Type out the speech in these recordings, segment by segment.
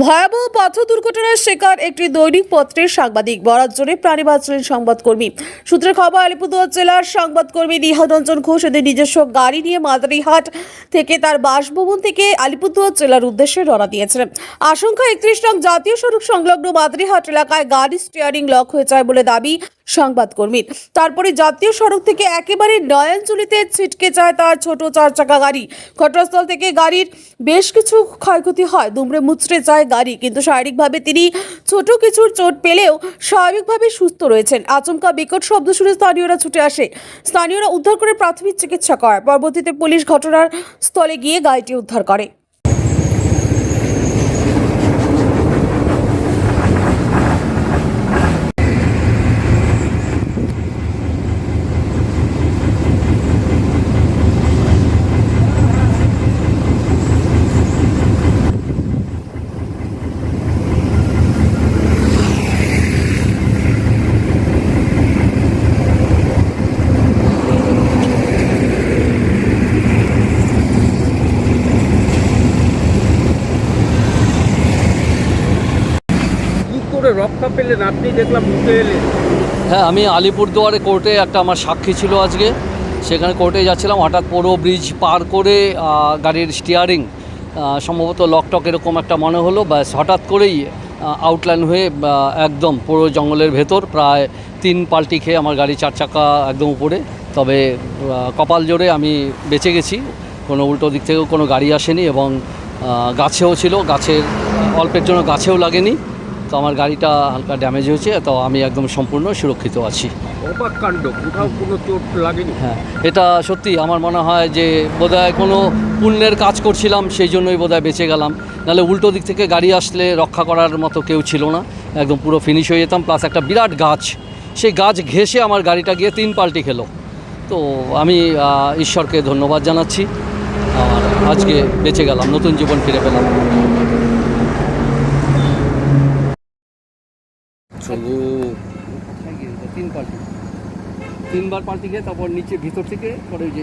ভয়াবহ পথ দুর্ঘটনার শিকার একটি দৈনিক পত্রের সাংবাদিক বরাত জোরে প্রাণী বাঁচলেন সংবাদকর্মী। সূত্রে খবর, আলিপুরদুয়ার জেলার সংবাদকর্মী নিহারঞ্জন ঘোষ এদের নিজস্ব গাড়ি নিয়ে মাদারিহাট থেকে তার বাসভবন থেকে আলিপুরদুয়ার জেলার উদ্দেশ্যে রওনা দিয়েছিলেন। আশঙ্কা, একত্রিশ নং জাতীয় সড়ক সংলগ্ন মাদারিহাট এলাকায় গাড়ি স্টিয়ারিং লক হয়ে যায় বলে দাবি সংবাদকর্মীর। তারপরে জাতীয় সড়ক থেকে একেবারে নয়নচুলিতে ছিটকে যায় তার ছোট চার চাকা গাড়ি। ঘটনাস্থল থেকে গাড়ির বেশ কিছু ক্ষয়ক্ষতি হয়। দুমড়ে মুচড়ে যায় গাড়ি, কিন্তু শারীরিকভাবে তিনি ছোট কিছুর চোট পেলেও স্বাভাবিকভাবে সুস্থ রয়েছেন। আচমকা বিকট শব্দ শুনে স্থানীয়রা ছুটে আসে। স্থানীয়রা উদ্ধার করে প্রাথমিক চিকিৎসা করে পরবর্তীতে পুলিশ ঘটনার স্থলে গিয়ে গাড়িটি উদ্ধার করে। রক্ষা পেলেন? আপনি দেখলাম এলেন। হ্যাঁ আমি আলিপুরদুয়ারে কোর্টে একটা আমার সাক্ষী ছিল আজকে। সেখানে কোর্টে যাচ্ছিলাম। হঠাৎ পুরো ব্রিজ পার করে গাড়ির স্টিয়ারিং সম্ভবত লকটক এরকম একটা মনে হলো। ব্যাস, হঠাৎ করেই আউটলাইন হয়ে একদম পুরো জঙ্গলের ভেতর প্রায় তিন পাল্টি খেয়ে আমার গাড়ি চার চাকা একদম উপরে। তবে কপাল জোরে আমি বেঁচে গেছি। কোনো উল্টো দিক থেকেও কোনো গাড়ি আসেনি এবং গাছেও ছিল। গাছের, অল্পের জন্য গাছেও লাগেনি। তো আমার গাড়িটা হালকা ড্যামেজ হয়েছে তো আমি একদম সম্পূর্ণ সুরক্ষিত আছি। অবাক কাণ্ড কোথাও কোনো চোট লাগেনি? হ্যাঁ এটা সত্যি আমার মনে হয় যে বোধহয় কোনো পুণ্যের কাজ করছিলাম সেই জন্যই বোধহয় বেঁচে গেলাম। নাহলে উল্টো দিক থেকে গাড়ি আসলে রক্ষা করার মতো কেউ ছিল না। একদম পুরো ফিনিশ হয়ে যেতাম প্লাস একটা বিরাট গাছ। সেই গাছ ঘেঁষে আমার গাড়িটা গিয়ে তিন পাল্টি খেলো। তো আমি ঈশ্বরকে ধন্যবাদ জানাচ্ছি। আর আজকে বেঁচে গেলাম নতুন জীবন ফিরে পেলাম। তবু তিন পাল্টি। তিনবার পাল্টি খেয়ে তারপর নিচে ভিতর থেকে পরে যে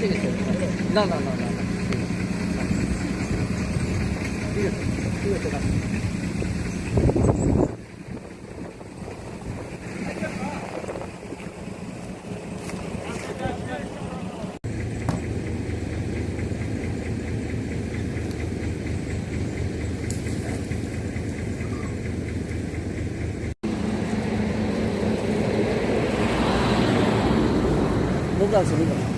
বেঁচে গেছে না না না না না। ঠিক আছে ঠিক আছে রাখ। মুখ আছে মুখ আছে